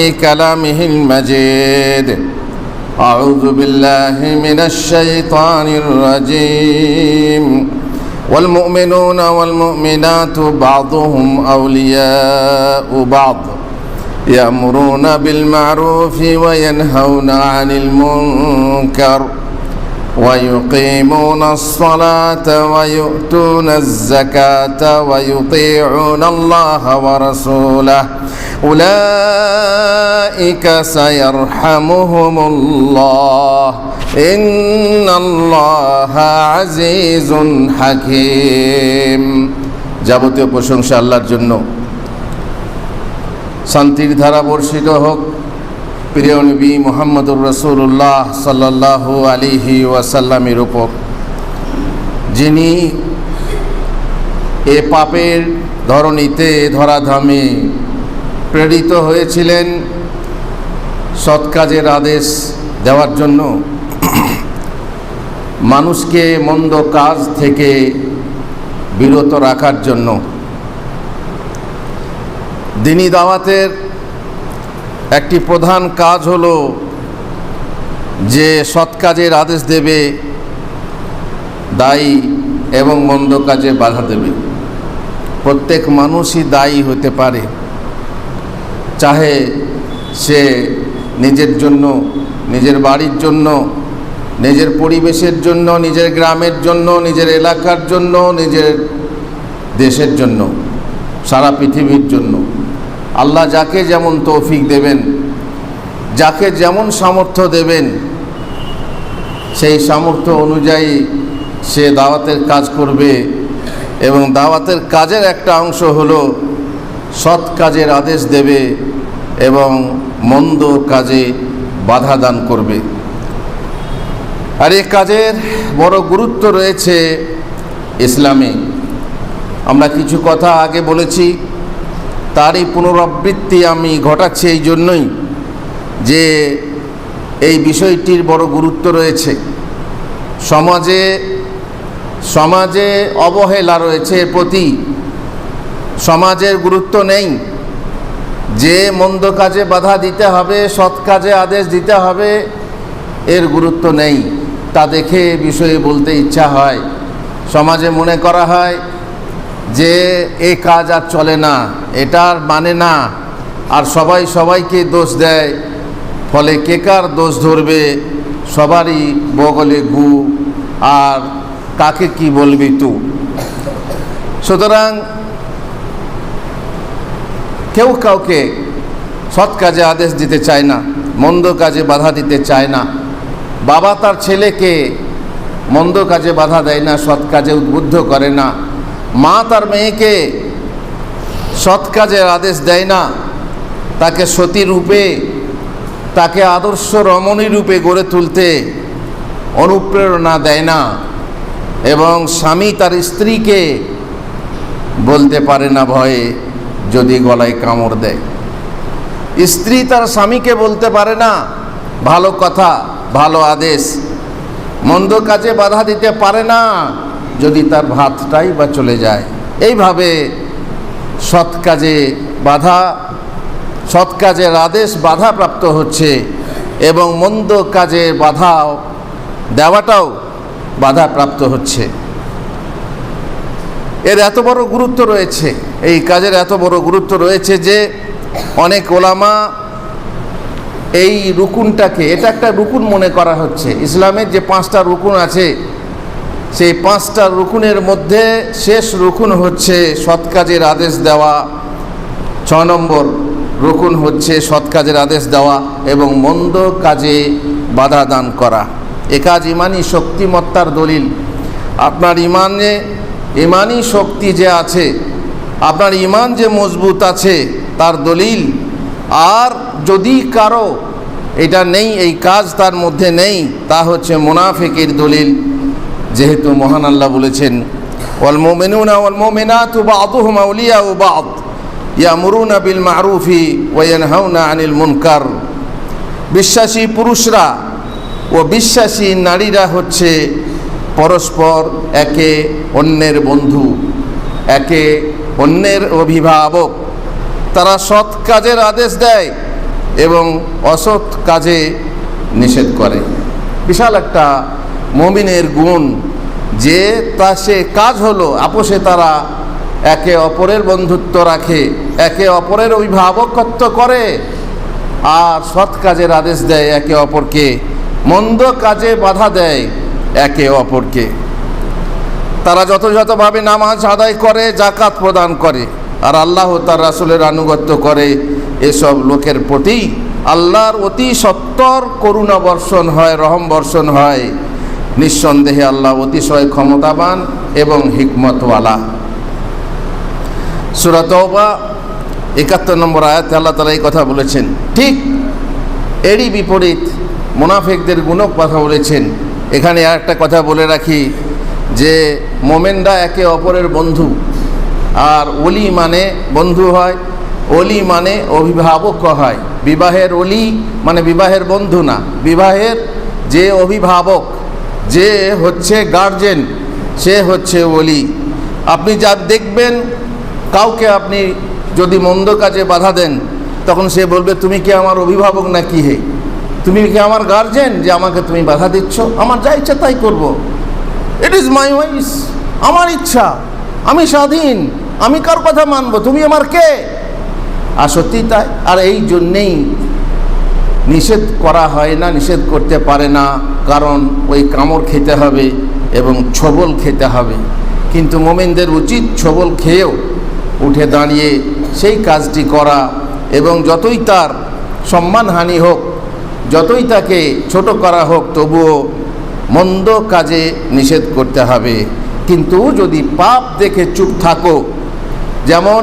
كلامه المجيد. أعوذ بالله من الشيطان الرجيم. والمؤمنون والمؤمنات بعضهم أولياء بعض يأمرون بالمعروف وينهون عن المنكر. ويقيمون الصلاة ويؤتون الزكاة ويطيعون الله ورسوله أولئك سيرحمهم الله إن الله عزيز حكيم যাবতীয় প্রশংসা আল্লাহর জন্য শান্তির ধারা বর্ষিত হোক প্রিয় নবী মোহাম্মদুর রসুল্লাহ সাল্লাহ আলিহি ওয়াসাল্লামের উপর, যিনি এ পাপের ধরণীতে ধরাধামে প্রেরিত হয়েছিলেন সৎ কাজের আদেশ দেওয়ার জন্য, মানুষকে মন্দ কাজ থেকে বিরত রাখার জন্য, দিনী দাওয়াতের একটি প্রধান কাজ হলো যে সৎ কাজের আদেশ দেবে, দায়ী এবং মন্দ কাজে বাধা দেবে। প্রত্যেক মানুষই দায়ী হতে পারে, চাহে সে নিজের জন্য, নিজের বাড়ির জন্য, নিজের পরিবেশের জন্য, নিজের গ্রামের জন্য, নিজের এলাকার জন্য, নিজের দেশের জন্য, সারা পৃথিবীর জন্য। আল্লাহ যাকে যেমন তৌফিক দেবেন, যাকে যেমন সামর্থ্য দেবেন, সেই সামর্থ্য অনুযায়ী সে দাওয়াতের কাজ করবে এবং দাওয়াতের কাজের একটা অংশ হলো সৎ কাজের আদেশ দেবে এবং মন্দ কাজে বাধা দান করবে। আর এ কাজের বড় গুরুত্ব রয়েছে ইসলামে। আমরা কিছু কথা আগে বলেছি তারই পুনরাবৃত্তি আমি ঘটাচ্ছি এই জন্যই যে এই বিষয়টির বড় গুরুত্ব রয়েছে। সমাজে সমাজে অবহেলা রয়েছে এর প্রতি। সমাজের গুরুত্ব নেই। যে মন্দ কাজে বাধা দিতে হবে, সৎ কাজে আদেশ দিতে হবে, এর গুরুত্ব নেই। তা দেখে বিষয়ে বলতে ইচ্ছা হয়। সমাজে মনে করা হয় যে এ কাজ আর চলে না এটার মানে না, আর সবাই সবাইকে দোষ দেয়, ফলে কে কার দোষ ধরবে, সবারই বগলে গু, আর কাকে কি বলবি তু? সুতরাং কেউ কাউকে সৎ কাজে আদেশ দিতে চায় না, মন্দ কাজে বাধা দিতে চায় না। বাবা তার ছেলেকে মন্দ কাজে বাধা দেয় না, সৎ কাজে উদ্বুদ্ধ করে না। মা তার মেয়েকে সৎ কাজের আদেশ দেয় না। তাকে সতী রূপে, তাকে আদর্শ রমণী রূপে গড়ে তুলতে অনুপ্রেরণা দেয় না এবং স্বামী তার স্ত্রীকে বলতে পারে না ভয়ে যদি গলায় কামড় দেয়। স্ত্রী তার স্বামীকে বলতে পারে না, ভালো কথা, ভালো আদেশ, মন্দ কাজে বাধা দিতে পারে না। যদি তার ভাতটাই বা চলে যায়। এইভাবে সৎ কাজে বাধা, সৎ কাজের আদেশ বাধাপ্রাপ্ত হচ্ছে এবং মন্দ কাজে বাধা দেওয়াটাও বাধাপ্রাপ্ত হচ্ছে। এর এত বড় গুরুত্ব রয়েছে, এই কাজের এত বড় গুরুত্ব রয়েছে যে অনেক ওলামা এই রুকুনটাকে, এটা একটা রুকুন মনে করা হচ্ছে। ইসলামের যে পাঁচটা রুকুন আছে সেই পাঁচটা রুকুনের মধ্যে শেষ রুকুন হচ্ছে সৎ কাজের আদেশ দেওয়া। ছ নম্বর রুকুন হচ্ছে সৎ কাজের আদেশ দেওয়া এবং মন্দ কাজে বাধা দান করা। এ কাজ ইমানি শক্তিমত্তার দলিল। আপনার ইমানে ইমানই শক্তি যে আছে, আপনার ইমান যে মজবুত আছে, তার দলিল। আর যদি কারও এটা নেই, এই কাজ তার মধ্যে নেই, তা হচ্ছে মোনাফেকের দলিল। যেহেতু মহান আল্লাহ বলেছেন, ওয়াল মোমেনুনা ওয়াল মোমেনাতু বাদুহুম আউলিয়া ও বাদ। ইয়ামুরুনা বিল মারুফি ওয়ানহাউনা আনিল মুনকার। বিশ্বাসী পুরুষরা ও বিশ্বাসী নারীরা হচ্ছে পরস্পর একে অন্যের বন্ধু, একে অন্যের অভিভাবক। তারা সৎ কাজের আদেশ দেয় এবং অসৎ কাজে নিষেধ করে। বিশাল একটা মমিনের গুণ, যে তা সে কাজ হলো, আপোষে তারা একে অপরের বন্ধুত্ব রাখে, একে অপরের অভিভাবকত্ব করে, আর সৎ কাজের আদেশ দেয় একে অপরকে, মন্দ কাজে বাধা দেয় একে অপরকে। তারা যথাযথভাবে নামাজ আদায় করে জাকাত প্রদান করে, আর আল্লাহ তার রাসুলের আনুগত্য করে। এসব লোকের প্রতি আল্লাহর অতি সত্তর করুণা বর্ষণ হয়, রহম বর্ষণ হয়। নিঃসন্দেহে আল্লাহ অতিশয় ক্ষমতাবান এবং হিকমতওয়ালা। সুরাতবা একাত্তর নম্বর আয়াতে আল্লাহ তালা এই কথা বলেছেন, ঠিক এরই বিপরীত মোনাফেকদের গুণক কথা বলেছেন। এখানে আর একটা কথা বলে রাখি যে, মোমেনরা একে অপরের বন্ধু, আর অলি মানে বন্ধু হয় অলি মানে অভিভাবক হয়। বিবাহের অলি মানে বিবাহের বন্ধু না, বিবাহের যে অভিভাবক যে হচ্ছে গার্জেন সে হচ্ছে অলি আপনি যা দেখবেন, কাউকে আপনি যদি মন্দ কাজে বাধা দেন, তখন সে বলবে, তুমি কি আমার অভিভাবক না কি হে? তুমি কি আমার গার্জেন যে আমাকে তুমি বাধা দিচ্ছ? আমার যা ইচ্ছা তাই করব। ইট ইজ মাই ওয়াইস আমার ইচ্ছা। আমি স্বাধীন, আমি কার কথা মানবো? তুমি আমার কে? আর সত্যি তাই। আর এই জন্যেই নিষেধ করা হয় না, নিষেধ করতে পারে না, কারণ ওই কামড় খেতে হবে এবং ছবল খেতে হবে। কিন্তু মোমেনদের উচিত ছবল খেয়েও উঠে দাঁড়িয়ে সেই কাজটি করা এবং যতই তার সম্মানহানি হোক, যতই তাকে ছোট করা হোক, তবুও মন্দ কাজে নিষেধ করতে হবে। কিন্তু যদি পাপ দেখে চুপ থাকো, যেমন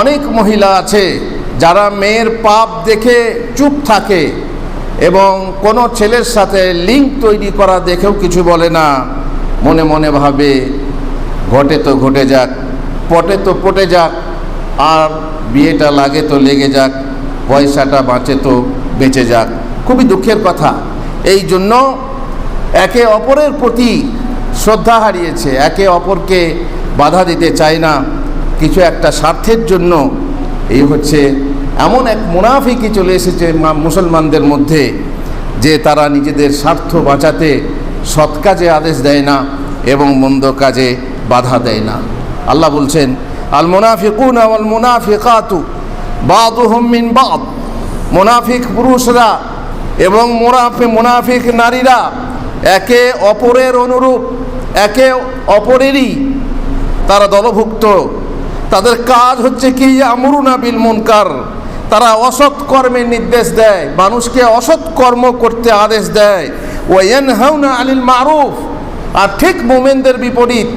অনেক মহিলা আছে যারা মেয়ের পাপ দেখে চুপ থাকে এবং কোনো ছেলের সাথে লিঙ্ক তৈরি করা দেখেও কিছু বলে না, মনে মনে ভাবে, ঘটে তো ঘটে যাক, পটে তো পটে যাক, আর বিয়েটা লাগে তো লেগে যাক, পয়সাটা বাঁচে তো বেঁচে যাক। খুবই দুঃখের কথা। এই জন্য একে অপরের প্রতি শ্রদ্ধা হারিয়েছে, একে অপরকে বাধা দিতে চায় না। কিছু একটা স্বার্থের জন্য এই হচ্ছে এমন এক মুনাফিকই চলে এসেছে মুসলমানদের মধ্যে যে তারা নিজেদের স্বার্থ বাঁচাতে সৎ কাজে আদেশ দেয় না এবং মন্দ কাজে বাধা দেয় না। আল্লাহ বলছেন, আল মুনাফিকুন আল মুনাফিকাতু বাদুহুম মিন বাদ। মুনাফিক পুরুষরা এবং মুনাফি মুনাফিক নারীরা একে অপরের অনুরূপ, একে অপরেরই তারা দলভুক্ত। তাদের কাজ হচ্ছে কি? আমরুনা বিল মুনকার। তারা অসৎ কর্মের নির্দেশ দেয়, মানুষকে অসৎ কর্ম করতে আদেশ দেয়। ওয়েন হাউনা আলিল মারুফ, আর ঠিক মোমেনদের বিপরীত,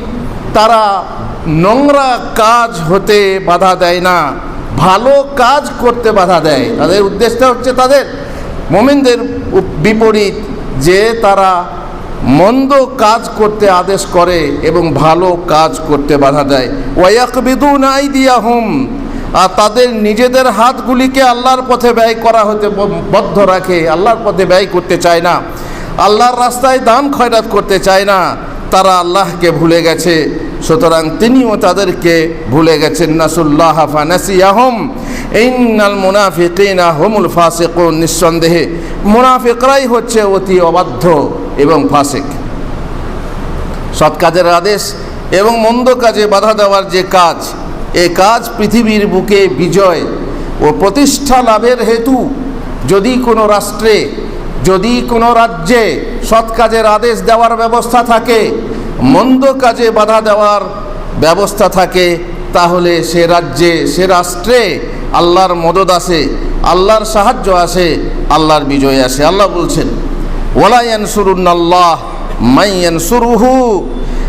তারা নোংরা কাজ হতে বাধা দেয় না, ভালো কাজ করতে বাধা দেয়। তাদের উদ্দেশ্যটা হচ্ছে তাদের। মোমেনদের বিপরীত, যে তারা মন্দ কাজ করতে আদেশ করে এবং ভালো কাজ করতে বাধা দেয়। ওয়াকবিদু নাই দিয়া হুম আর তাদের নিজেদের হাতগুলিকে আল্লাহর পথে ব্যয় করা হতে বদ্ধ রাখে, আল্লাহর পথে ব্যয় করতে চায় না। আল্লাহর রাস্তায় দান খয়রাত করতে চায় না, তারা আল্লাহকে ভুলে গেছে। সুতরাং তিনিও তাদেরকে ভুলে গেছেন। নাসুল্লাহ ফানাসিয়াহম। ইন্নাল মুনাফিকিনা হুমুল ফাসিকুন, নিঃসন্দেহে মুনাফিকরাই হচ্ছে অতি অবাধ্য এবং ফাসিক। সৎ কাজের আদেশ এবং মন্দ কাজে বাধা দেওয়ার যে কাজ এ কাজ পৃথিবীর বুকে বিজয় ও প্রতিষ্ঠা লাভের হেতু। যদি কোনো রাষ্ট্রে, যদি কোনো রাজ্যে সৎ কাজের আদেশ দেওয়ার ব্যবস্থা থাকে, মন্দ কাজে বাধা দেওয়ার ব্যবস্থা থাকে, তাহলে সে রাজ্যে, সে রাষ্ট্রে আল্লাহর মদত আসে, আল্লাহর সাহায্য আসে, আল্লাহর বিজয় আসে। আল্লাহ বলছেন ওলা ইয়ানসুরুন্নাল্লাহ মাই ইয়ানসুরুহু ইন্নাল্লাহ লাকাউইয়ুন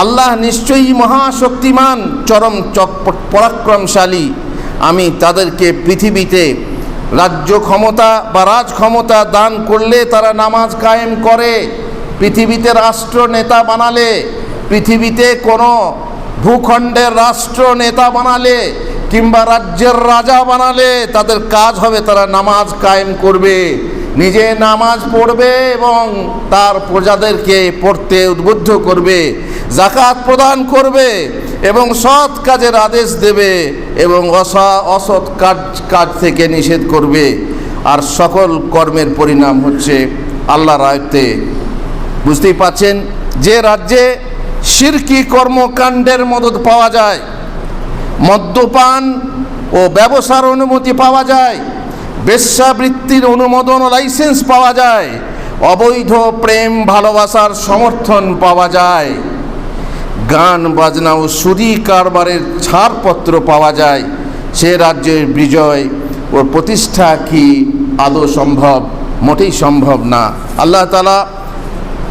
আল্লাহ নিশ্চয়ই মহাশক্তিমান, চরম চক পরাক্রমশালী। আমি তাদেরকে পৃথিবীতে রাজ্য ক্ষমতা বা রাজ ক্ষমতা দান করলে তারা নামাজ কায়েম করে, পৃথিবীতে রাষ্ট্র নেতা বানালে, পৃথিবীতে কোনো ভূখণ্ডের রাষ্ট্র নেতা বানালে কিংবা রাজ্যের রাজা বানালে তাদের কাজ হবে তারা নামাজ কায়েম করবে, নিজে নামাজ পড়বে এবং তার প্রজাদেরকে পড়তে উদ্বুদ্ধ করবে। জাকাত প্রদান করবে এবং সৎ কাজের আদেশ দেবে এবং অসা অসৎ কাজ কাজ থেকে নিষেধ করবে। আর সকল কর্মের পরিণাম হচ্ছে আল্লাহ রায়তে বুঝতেই পাচ্ছেন? যে রাজ্যে শিরকি কর্মকাণ্ডের মদত পাওয়া যায়, মদ্যপান ও ব্যবসার অনুমতি পাওয়া যায়, বেশ্যাবৃত্তির অনুমোদন ও লাইসেন্স পাওয়া যায়, অবৈধ প্রেম ভালোবাসার সমর্থন পাওয়া যায়। গান বাজনা ও সুদি কারবারের ছাড়পত্র পাওয়া যায়, সে রাজ্যের বিজয় ও প্রতিষ্ঠা কি আদৌ সম্ভব? মোটেই সম্ভব না। আল্লাহ তালা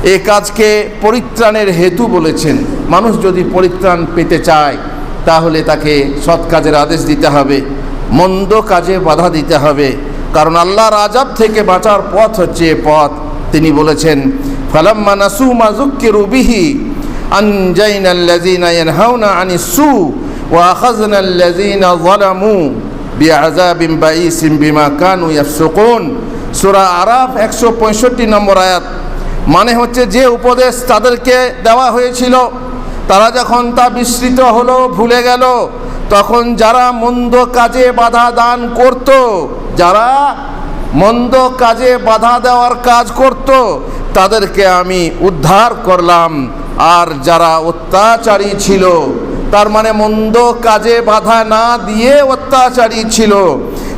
এ কাজকে পরিত্রাণের হেতু বলেছেন। মানুষ যদি পরিত্রাণ পেতে চায়, তাহলে তাকে সৎ কাজের আদেশ দিতে হবে, মন্দ কাজে বাধা দিতে হবে। কারণ আল্লাহর আজাব থেকে বাঁচার পথ হচ্ছে এ পথ। তিনি বলেছেন, ফালাম্মা নাসু মাজুক্কিরু বিহি আল্লাযীনা ইয়ানহাউনা আনিস সু ওয়া আখাযনা আল্লাযীনা যালামু বিআযাবিন বাঈসিন বিমা কানু ইয়াফসুকুন সূরা আরাফ 165 নম্বর আয়াত। মানে হচ্ছে যে উপদেশ তাদেরকে দেওয়া হয়েছিল, তারা যখন তা বিস্মৃত হলো, ভুলে গেল, তখন যারা মন্দ কাজে বাধা দান করত, যারা মন্দ কাজে বাধা দেওয়ার কাজ করত, তাদেরকে আমি উদ্ধার করলাম। আর যারা অত্যাচারী ছিল, তার মানে মন্দ কাজে বাধা না দিয়ে অত্যাচারী ছিল,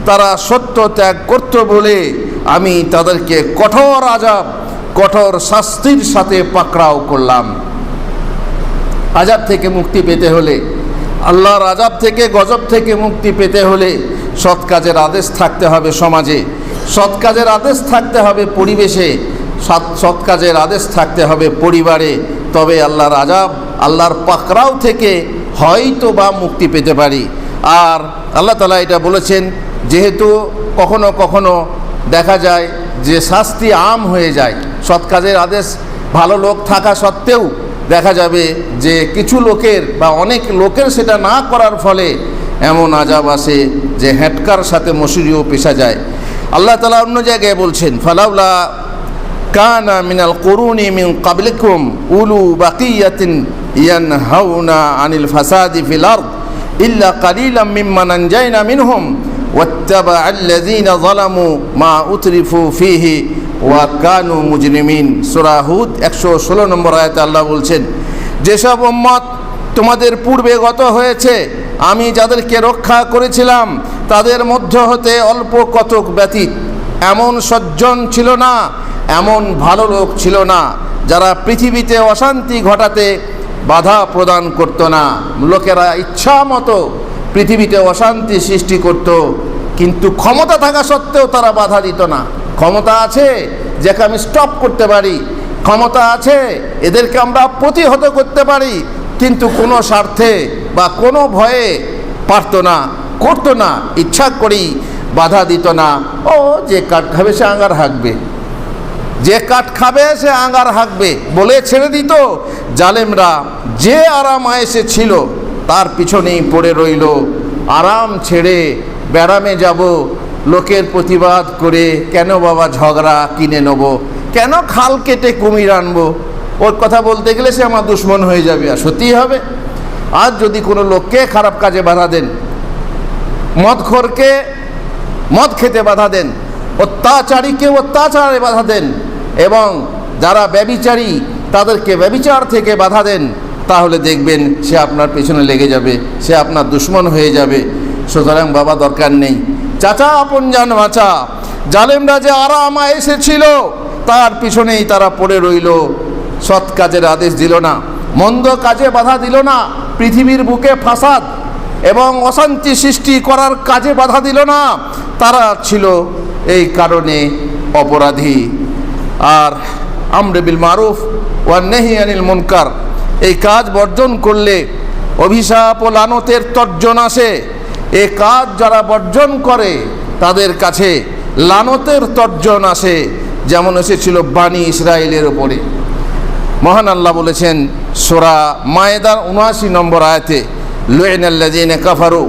তারা সত্য ত্যাগ করত বলে আমি তাদেরকে কঠোর আজাব কঠোর শাস্তির সাথে পাকড়াও করলাম। আজাব থেকে মুক্তি পেতে হলে, আল্লাহর আজাব থেকে, গজব থেকে মুক্তি পেতে হলে সৎ কাজের আদেশ থাকতে হবে সমাজে, সৎ কাজের আদেশ থাকতে হবে পরিবেশে, সৎ সৎ কাজের আদেশ থাকতে হবে পরিবারে তবে আল্লাহর আজাব, আল্লাহর পাকড়াও থেকে হয়তো বা মুক্তি পেতে পারি। আর আল্লাহ তালা এটা বলেছেন, যেহেতু কখনো কখনো দেখা যায় যে শাস্তি আম হয়ে যায়, সৎ কাজের আদেশ ভালো লোক থাকা সত্ত্বেও দেখা যাবে যে কিছু লোকের বা অনেক লোকের সেটা না করার ফলে এমন আজাব আসে যে হ্যাটকার সাথে মসুরিও পেশা যায়। আল্লাহ তালা অন্য জায়গায় বলছেন, ফালাউলা কানা মিনাল করুনি মিন কাবলিকুম উলু বাকিয়াতিন ইয়ান হাউনা আনিল ফাসাদি ফিল ইল্লা কালিলাম মিম্মান আনজাইনা মিনহুম ওয়াত্তাবা আল্লাযীনা মা উতরিফু ফীহি ওয়া কানু মুজরিমিন। সূরা হুদ 116 নম্বর আয়াতে বলছেন, যেসব তোমাদের পূর্বে গত হয়েছে, আমি যাদেরকে রক্ষা করেছিলাম, তাদের মধ্য হতে অল্প কতক ব্যতীত। এমন সজ্জন ছিল না এমন ভালো লোক ছিল না যারা পৃথিবীতে অশান্তি ঘটাতে বাধা প্রদান করত না। লোকেরা ইচ্ছা মতো পৃথিবীতে অশান্তি সৃষ্টি করত, কিন্তু ক্ষমতা থাকা সত্ত্বেও তারা বাধা দিত না। ক্ষমতা আছে যাকে আমি স্টপ করতে পারি, ক্ষমতা আছে এদেরকে আমরা প্রতিহত করতে পারি, কিন্তু কোনো স্বার্থে বা কোনো ভয়ে পারতো না, করতো না, ইচ্ছা করেই বাধা দিত না। ও যে কাঠ খাবে সে আঙার হাঁকবে। যে কাঠ খাবে, সে আঙার হাঁকবে। বলে ছেড়ে দিত। জালেমরা যে আরাম আয়েসে ছিল, তার পিছনেই পড়ে রইল। আরাম ছেড়ে ব্যারামে যাব। লোকের প্রতিবাদ করে কেন বাবা ঝগড়া কিনে নেব? কেন খাল কেটে কুমির আনব? ওর কথা বলতে গেলে সে আমার দুশ্মন হয়ে যাবে, আর সত্যিই হবে। আর যদি কোনো লোককে খারাপ কাজে বাধা দেন মদখোরকে মদ খেতে বাধা দেন অত্যাচারীকে অত্যাচারে বাধা দেন এবং যারা ব্যবিচারী তাদেরকে ব্যবিচার থেকে বাধা দেন, তাহলে দেখবেন সে আপনার পেছনে লেগে যাবে, সে আপনার দুশ্মন হয়ে যাবে। সুতরাং বাবা দরকার নেই। চাচা, আপন যান বাঁচা জালেমরা যে আরাম এসেছিল, তার পিছনেই তারা পড়ে রইল। সৎ কাজের আদেশ দিল না, মন্দ কাজে বাধা দিল না, পৃথিবীর বুকে ফাসাদ এবং অশান্তি সৃষ্টি করার কাজে বাধা দিল না। তারা ছিল এই কারণে অপরাধী। আর আমরে বিল মারুফ ওয়ান নেহি আনিল মুনকার, এই কাজ বর্জন করলে অভিশাপ ও লানতের তর্জন আসে। এ কাজ যারা বর্জন করে, তাদের কাছে লানতের তর্জন আসে, যেমন এসেছিল বাণী ইসরায়েলের ওপরে মহান আল্লাহ বলেছেন, সোরা মায়েদার উনআশি নম্বর আয়াতে লুইন আল্লাযীন কাফারু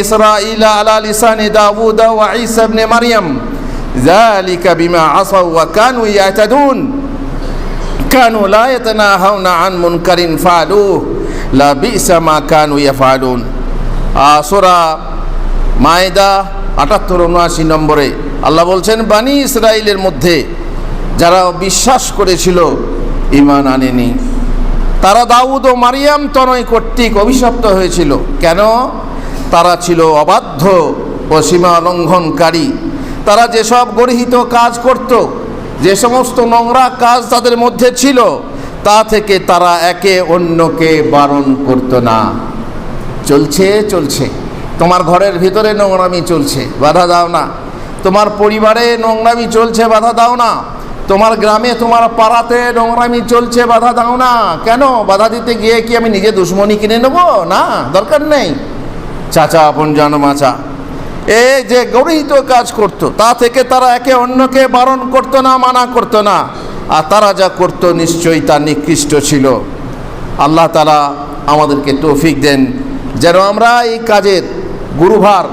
ইসরাঈল আলা লিসানি দাউদ ওয়া ঈসা ইবনে মারইয়াম যালিকা বিমা আসাউ ওয়া কানু ইয়াতাদুন। কানু লা ইয়াতানাহাউনা আন মুনকারিন ফালুহ। লা বিসা মা কানু ইয়াফালুন। সোরা মায়েদা আটাত্তর উনআশি নম্বরে আল্লাহ বলছেন, বানি ইসরায়েলের মধ্যে যারা বিশ্বাস করেছিল ইমান আনেনি। তারা দাউদ ও মারিয়াম তনয় কর্তৃক অভিশপ্ত হয়েছিল। কেন? তারা ছিল অবাধ্য ও সীমা লঙ্ঘনকারী। তারা যেসব গর্হিত কাজ করত, যে সমস্ত নোংরা কাজ তাদের মধ্যে ছিল, তা থেকে তারা একে অন্যকে বারণ করত না। চলছে চলছে। তোমার ঘরের ভিতরে নোংরামি চলছে, বাধা দাও না। তোমার পরিবারে নোংরামি চলছে, বাধা দাও না। তোমার গ্রামে, তোমার পাড়াতে নোংরামি চলছে, বাধা দাও না। কেন? বাধা দিতে গিয়ে কি আমি নিজে দুশ্মনী কিনে নেব? না, দরকার নেই। চাচা, আপন জানো, মাচা। এ যে গরিহিত কাজ করত, তা থেকে তারা একে অন্যকে বারণ করতো না, মানা করতো না। আর তারা যা করত নিশ্চয়ই তা নিকৃষ্ট ছিল। আল্লাহ তালা আমাদেরকে তৌফিক দেন। যেন আমরা এই কাজের গুরুভার,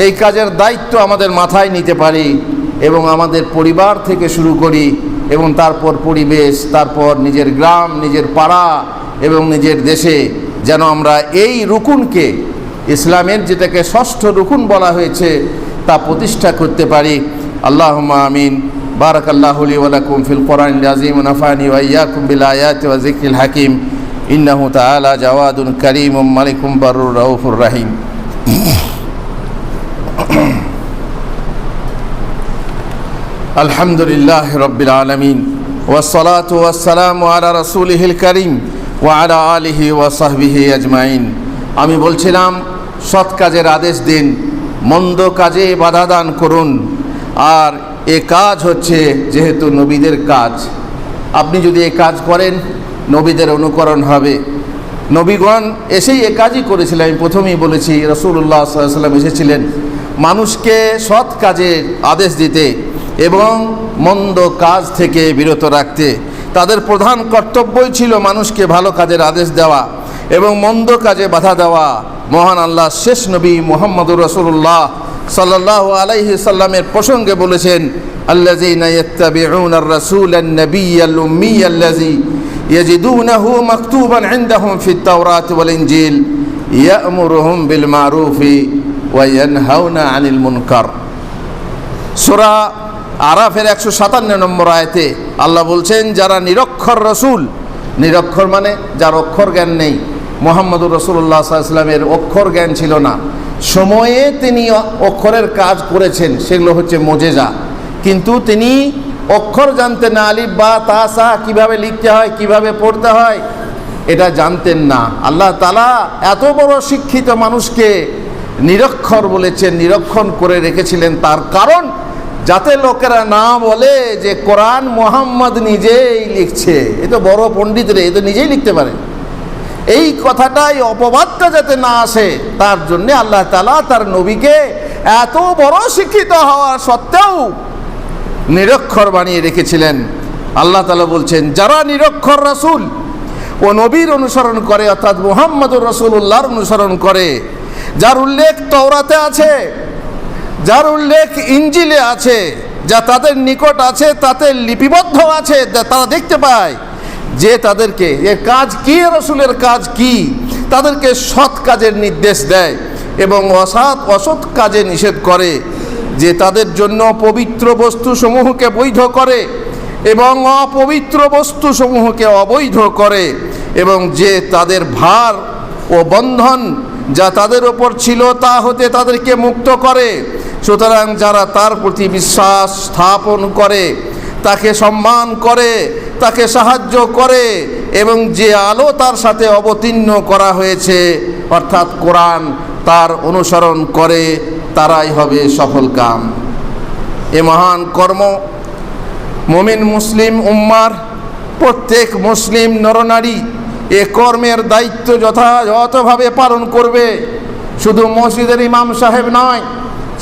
এই কাজের দায়িত্ব আমাদের মাথায় নিতে পারি এবং আমাদের পরিবার থেকে শুরু করি এবং তারপর পরিবেশ, তারপর নিজের গ্রাম, নিজের পাড়া এবং নিজের দেশে যেন আমরা এই রুকুনকে ইসলামের যেটাকে ষষ্ঠ রুকুন বলা হয়েছে তা প্রতিষ্ঠা করতে পারি আল্লাহ আমিন بارك الله لي ولكم في القرآن العظيم ونفعني وإياكم بالآيات وذكر الحكيم إنه تعالى جواد كريم ملك بر رؤوف رحيم الحمد لله رب العالمين والصلاة والسلام على رسوله الكريم وعلى آله وصحبه أجمعين আমি বলছিলাম সৎ কাজের আদেশ দিন, মন্দ কাজে বাধা দান করুন। আর এ কাজ হচ্ছে যেহেতু নবীদের কাজ। আপনি যদি এ কাজ করেন, নবীদের অনুকরণ হবে। নবীগণ এসেই এ কাজই করেছিলেন আমি প্রথমেই বলেছি রসুল্লাহ সাল্লাম এসেছিলেন মানুষকে সৎ কাজের আদেশ দিতে এবং মন্দ কাজ থেকে বিরত রাখতে। তাদের প্রধান কর্তব্যই ছিল মানুষকে ভালো কাজের আদেশ দেওয়া। এবং মন্দ কাজে বাধা দেওয়া মহান আল্লাহ শেষ নবী মোহাম্মদুর রসুল্লাহ সাল্লাহ আলাইহি সাল্লামের প্রসঙ্গে বলেছেন الذين يتبعون الرسول النبي الأمي الذي يجدونه مكتوبا عندهم في التوراة والإنجيل يأمرهم بالمعروف وينهون عن المنكر সূরা আরাফের একশো সাতান্ন নম্বর আয়তে আল্লাহ বলছেন যারা নিরক্ষর রসুল নিরক্ষর মানে যার অক্ষর জ্ঞান নেই মোহাম্মদুর রসুল্লাহ সাল্লামের অক্ষর জ্ঞান ছিল না। সময়ে তিনি অক্ষরের কাজ করেছেন, সেগুলো হচ্ছে মোজেজা। কিন্তু তিনি অক্ষর জানতেন না, আলিফ, বা তাসা কীভাবে লিখতে হয়, কীভাবে পড়তে হয়, এটা জানতেন না। আল্লাহ তালা এত বড় শিক্ষিত মানুষকে নিরক্ষর বলেছেন, নিরক্ষণ করে রেখেছিলেন। তার কারণ যাতে লোকেরা না বলে যে কোরআন মোহাম্মদ নিজেই লিখছে। এ তো বড় পণ্ডিতরে এ তো নিজেই লিখতে পারে। এই কথাটাই অপবাদটা যাতে না আসে, তার জন্য আল্লাহ তালা তার নবীকে এত বড় শিক্ষিত হওয়া সত্ত্বেও নিরক্ষর বানিয়ে রেখেছিলেন। আল্লাহ তালা বলছেন, যারা নিরক্ষর রাসুল ও নবীর অনুসরণ করে, অর্থাৎ মোহাম্মদুর রসুল্লাহর অনুসরণ করে, যার উল্লেখ তওরাতে আছে, যার উল্লেখ ইঞ্জিলে আছে, যা তাদের নিকট আছে, তাতে লিপিবদ্ধ আছে, যা তারা দেখতে পায় যে তাদেরকে এর কাজ কি রসুলের কাজ কি? তাদেরকে সৎ কাজের নির্দেশ দেয় এবং অসৎ অসৎ কাজে নিষেধ করে, যে তাদের জন্য পবিত্র বস্তু সমূহকে বৈধ করে এবং অপবিত্র বস্তু সমূহকে অবৈধ করে এবং যে তাদের ভার ও বন্ধন যা তাদের ওপর ছিল তা হতে তাদেরকে মুক্ত করে। সুতরাং যারা তার প্রতি বিশ্বাস স্থাপন করে তাকে সম্মান করে, তাকে সাহায্য করে এবং যে আলো তার সাথে অবতীর্ণ করা হয়েছে, অর্থাৎ কোরআন তার অনুসরণ করে, তারাই হবে সফল কাম। এ মহান কর্ম, মমিন মুসলিম উম্মার, প্রত্যেক মুসলিম নরনারী এ কর্মের দায়িত্ব যথাযথভাবে পালন করবে। শুধু মসজিদের ইমাম সাহেব নয়,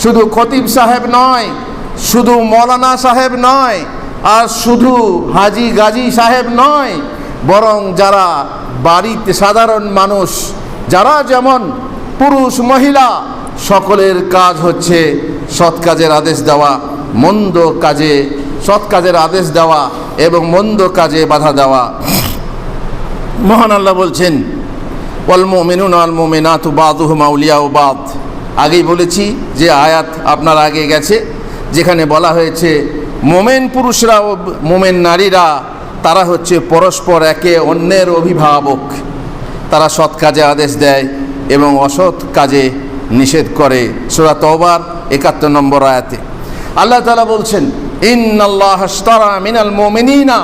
শুধু খতিব সাহেব নয়, শুধু মৌলানা সাহেব নয় আর শুধু হাজি গাজী সাহেব নয়, বরং যারা বাড়িতে সাধারণ মানুষ, যারা যেমন পুরুষ, মহিলা, সকলের কাজ হচ্ছে সৎ কাজের আদেশ দেওয়া, মন্দ কাজে, সৎ কাজের আদেশ দেওয়া এবং মন্দ কাজে বাধা দেওয়া। মহান আল্লাহ বলছেন, ওয়াল মুমিনুন আল মুমিনাতু বাদুহুম আউলিয়াউ বাদ। আগেই বলেছি যে আয়াত আপনার আগে গেছে, যেখানে বলা হয়েছে মোমেন পুরুষরা মোমেন নারীরা, তারা হচ্ছে পরস্পর একে অন্যের অভিভাবক। তারা সৎ কাজে আদেশ দেয় এবং অসৎ কাজে নিষেধ করে। সুরা তওবার একাত্তর নম্বর আয়াতে। আল্লাহ তালা বলছেন, ইন্নাল্লাহ আশতারা মিনাল মুমিনিনা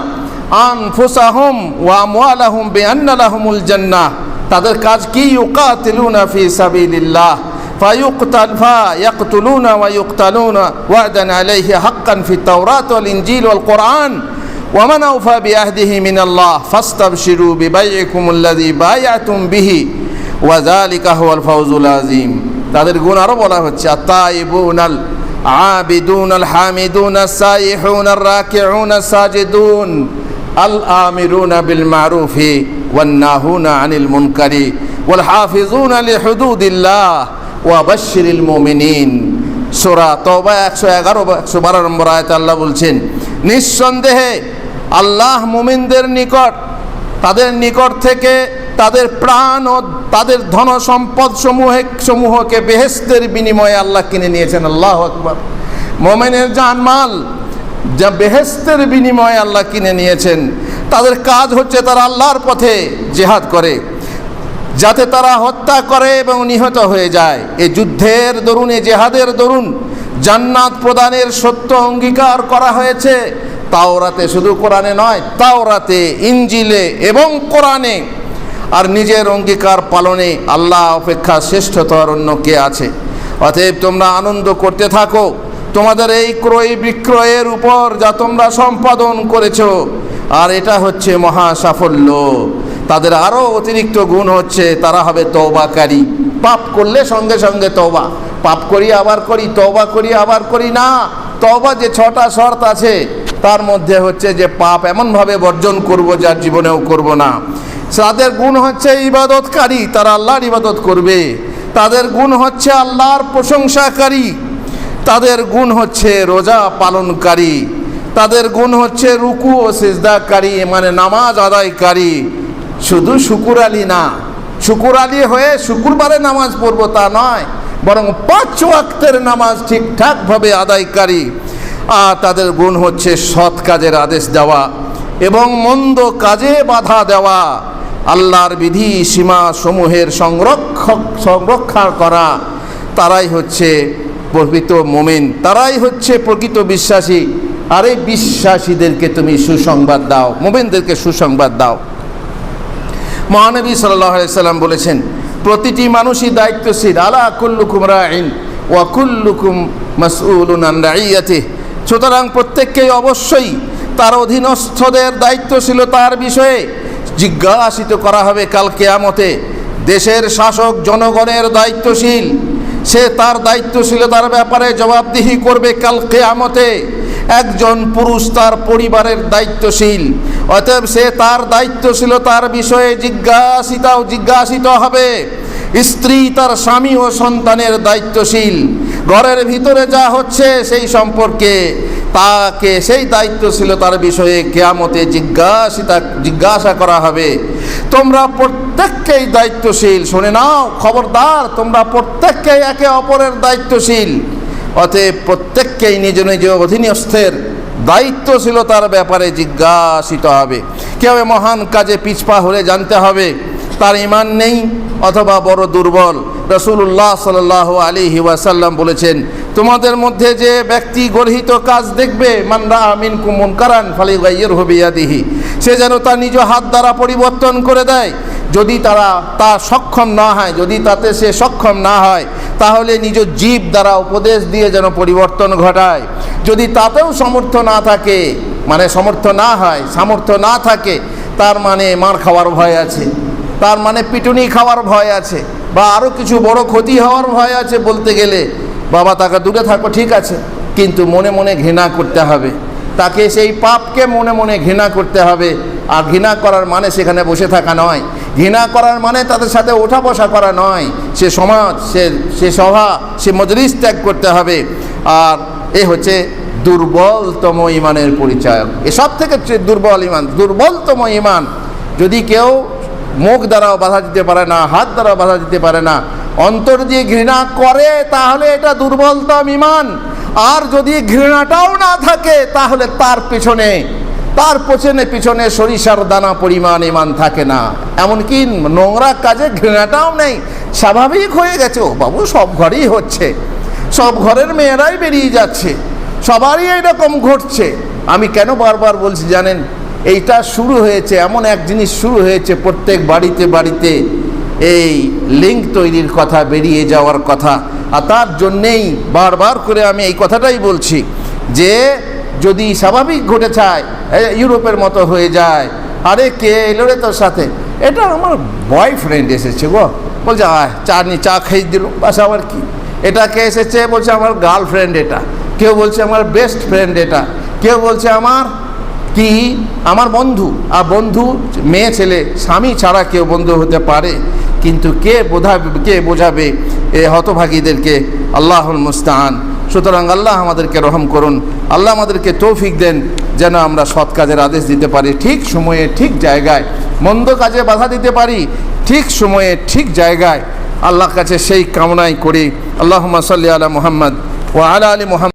আনফুসাহুম ওয়া আমওয়ালাহুম বিআন্না লাহুমুল জান্নাহ। তাদের কাজ কি? ইউকাতিলুনা ফি সাবিলিল্লাহ। فيقتل فيقتلون ويقتلون وعدا عليه حقا في التوراة والإنجيل والقرآن ومن أوفى بعهده من الله فاستبشروا ببيعكم الذي بايعتم به وذلك هو الفوز العظيم তাদের গুণ আরো বলা হচ্ছে আত্তাইবুন আল আবিদুন আল হামিদুন আস-সাইহুন আর-রাকিউন আস-সাজিদুন আল আমিরুনা বিল মারুফি ওয়ান নাহুনা আনিল মুনকারি ওয়াল হাফিজুনা লিহুদুদিল্লাহ ওয়া বাশশিরিল মুমিনিন সূরা তওবা 111 112 নম্বর আয়াতে আল্লাহ বলছেন, নিঃসন্দেহে আল্লাহ মুমিনদের নিকট, তাদের নিকট থেকে তাদের প্রাণ ও তাদের ধন সম্পদ সমূহে সমূহকে বেহেস্তের বিনিময়ে আল্লাহ কিনে নিয়েছেন। আল্লাহ আকবর। মোমেনের জানমাল যা বেহেস্তের বিনিময়ে আল্লাহ কিনে নিয়েছেন। তাদের কাজ হচ্ছে তারা আল্লাহর পথে জেহাদ করে। যাতে তারা হত্যা করে এবং নিহত হয়ে যায়। এ যুদ্ধের দরুন এই জেহাদের দরুন জান্নাত প্রদানের সত্য অঙ্গীকার করা হয়েছে। তাওরাতে শুধু কোরআনে নয়, তাওরাতে ইঞ্জিলে এবং কোরআনে। আর নিজের অঙ্গীকার পালনে আল্লাহ অপেক্ষা শ্রেষ্ঠতর অন্য কে আছে। অতএব তোমরা আনন্দ করতে থাকো। তোমাদের এই ক্রয় বিক্রয়ের উপর যা তোমরা সম্পাদন করেছ। আর এটা হচ্ছে মহা সাফল্য। তাদের আরও অতিরিক্ত গুণ হচ্ছে, তারা হবে তৌবাকারী পাপ করলে সঙ্গে সঙ্গে তওবা। পাপ করি আবার করি, তওবা করি আবার করি না। তওবা যে ছটা শর্ত আছে, তার মধ্যে হচ্ছে যে পাপ এমনভাবে বর্জন করব যার জীবনেও করব না। তাদের গুণ হচ্ছে ইবাদতকারী, তারা আল্লাহর ইবাদত করবে। তাদের গুণ হচ্ছে আল্লাহর প্রশংসাকারী। তাদের গুণ হচ্ছে রোজা পালনকারী। তাদের গুণ হচ্ছে রুকু ও সেজদাকারী মানে নামাজ আদায়কারী। শুধু শুকুর আলী না শুকুর আলী হয়ে শুকুরবারে নামাজ পড়ব তা নয়, বরং পাঁচ ওয়াক্তের নামাজ ঠিকঠাকভাবে আদায়কারী। আর তাদের গুণ হচ্ছে সৎ কাজের আদেশ দেওয়া এবং মন্দ কাজে বাধা দেওয়া। আল্লাহর বিধি সীমা সমূহের সংরক্ষক সংরক্ষা করা। তারাই হচ্ছে প্রকৃত মোমেন, তারাই হচ্ছে প্রকৃত বিশ্বাসী। আর এই বিশ্বাসীদেরকে তুমি সুসংবাদ দাও, মোমেনদেরকে সুসংবাদ দাও। মহানবী সাল্লাম বলেছেন, প্রতিটি মানুষই দায়িত্বশীল। আলা কুল্লুকুম রাইন ওয়াকুল্লুকুম মাসউলুন আন রাইয়াতিহ। সুতরাং প্রত্যেককেই অবশ্যই তার অধীনস্থদের দায়িত্বশীল তার বিষয়ে জিজ্ঞাসিত করা হবে কাল কেয়ামতে। দেশের শাসক জনগণের দায়িত্বশীল, সে তার দায়িত্বশীলতার ব্যাপারে জবাবদিহি করবে কাল কেয়ামতে। একজন পুরুষ তার পরিবারের দায়িত্বশীল। অতএব সে তার দায়িত্বশীলতার বিষয়ে জিজ্ঞাসিতাও জিজ্ঞাসিত হবে। স্ত্রী তার স্বামী ও সন্তানের দায়িত্বশীল। ঘরের ভিতরে যা হচ্ছে সেই সম্পর্কে তাকে সেই দায়িত্বশীলতার বিষয়ে কেয়ামতে জিজ্ঞাসিতা, জিজ্ঞাসা করা হবে। তোমরা প্রত্যেককেই দায়িত্বশীল। শুনে নাও, খবরদার, তোমরা প্রত্যেককেই একে অপরের দায়িত্বশীল। অতএব প্রত্যেককেই নিজ নিজ অধীনস্থের দায়িত্বশীলতার ব্যাপারে জিজ্ঞাসিত হবে। কেউ মহান কাজে পিছপা হলে জানতে হবে? তার ইমান নেই অথবা বড় দুর্বল। রসুল্লাহ সাল আলী ওয়াসাল্লাম বলেছেন তোমাদের মধ্যে যে ব্যক্তি গর্হিত কাজ দেখবে, মানরা আমিন কুমন কারান ফালি গাইয়ের হবে ইয়াদিহি সে যেন তার নিজ হাত দ্বারা পরিবর্তন করে দেয়। যদি তারা তা সক্ষম না হয়, যদি তাতে সে সক্ষম না হয়, তাহলে নিজ জীব দ্বারা উপদেশ দিয়ে যেন পরিবর্তন ঘটায়। যদি তাতেও সমর্থ না থাকে মানে সমর্থ না হয়, সামর্থ্য না থাকে, তার মানে মার খাওয়ার ভয় আছে। তার মানে পিটুনি খাওয়ার ভয় আছে, বা আরও কিছু বড় ক্ষতি হওয়ার ভয় আছে বলতে গেলে বাবা তাকে দূরে থাকো, ঠিক আছে। কিন্তু মনে মনে ঘৃণা করতে হবে। তাকে সেই পাপকে মনে মনে ঘৃণা করতে হবে। আর ঘৃণা করার মানে সেখানে বসে থাকা নয়। ঘৃণা করার মানে তাদের সাথে ওঠা বসা করা নয়। সে সমাজ, সে সে সভা, সে মজলিস ত্যাগ করতে হবে। আর এ হচ্ছে দুর্বলতম ইমানের পরিচয় এসব থেকে দুর্বল ইমান, দুর্বলতম ইমান। যদি কেউ মুখ দ্বারাও বাধা দিতে পারে না, হাত দ্বারাও বাধা দিতে পারে না অন্তর দিয়ে ঘৃণা করে, তাহলে এটা দুর্বলতম ইমান। আর যদি ঘৃণাটাও না থাকে, তাহলে তার পেছনে তার পেছনে, পিছনে সরিষার দানা পরিমাণ ইমান থাকে না। এমনকি নোংরা কাজে ঘৃণাটাও নেই। স্বাভাবিক হয়ে গেছে, ও বাবু, সব ঘরেই হচ্ছে। সব ঘরের মেয়েরাই বেরিয়ে যাচ্ছে। সবারই এরকম ঘটছে। আমি কেন বারবার বলছি জানেন? এইটা শুরু হয়েছে, এমন এক জিনিস শুরু হয়েছে প্রত্যেক বাড়িতে বাড়িতে। এই লিঙ্ক তৈরির কথা, বেরিয়ে যাওয়ার কথা। আর তার জন্যেই বারবার করে আমি এই কথাটাই বলছি যে, যদি স্বাভাবিক ঘটে চায় ইউরোপের মতো হয়ে যায়, আরে কে এলো রে তোর সাথে? এটা আমার বয়ফ্রেন্ড এসেছে গো। বলছে, আয়, চা নি, চা খেয়ে দিল। বাস আবার কি? এটা কে এসেছে? বলছে, আমার গার্লফ্রেন্ড এটা। কেউ বলছে, আমার বেস্ট ফ্রেন্ড এটা। কেউ বলছে, আমার কি? আমার বন্ধু। আর বন্ধু, মেয়ে, ছেলে, স্বামী ছাড়া কেউ বন্ধু হতে পারে। কিন্তু কে বোঝাবে কে বোঝাবে এ হতভাগীদেরকে? আল্লাহুল মুস্তান সুতরাং আল্লাহ আমাদেরকে রহম করুন। আল্লাহ আমাদেরকে তৌফিক দেন যেন আমরা সৎ কাজের আদেশ দিতে পারি। ঠিক সময়ে, ঠিক জায়গায়। মন্দ কাজে বাধা দিতে পারি। ঠিক সময়ে, ঠিক জায়গায়। আল্লাহর কাছে সেই কামনাই করি। আল্লাহ সাল্লি আলা মুহাম্মদ ও আলা আলী মোহাম্মদ।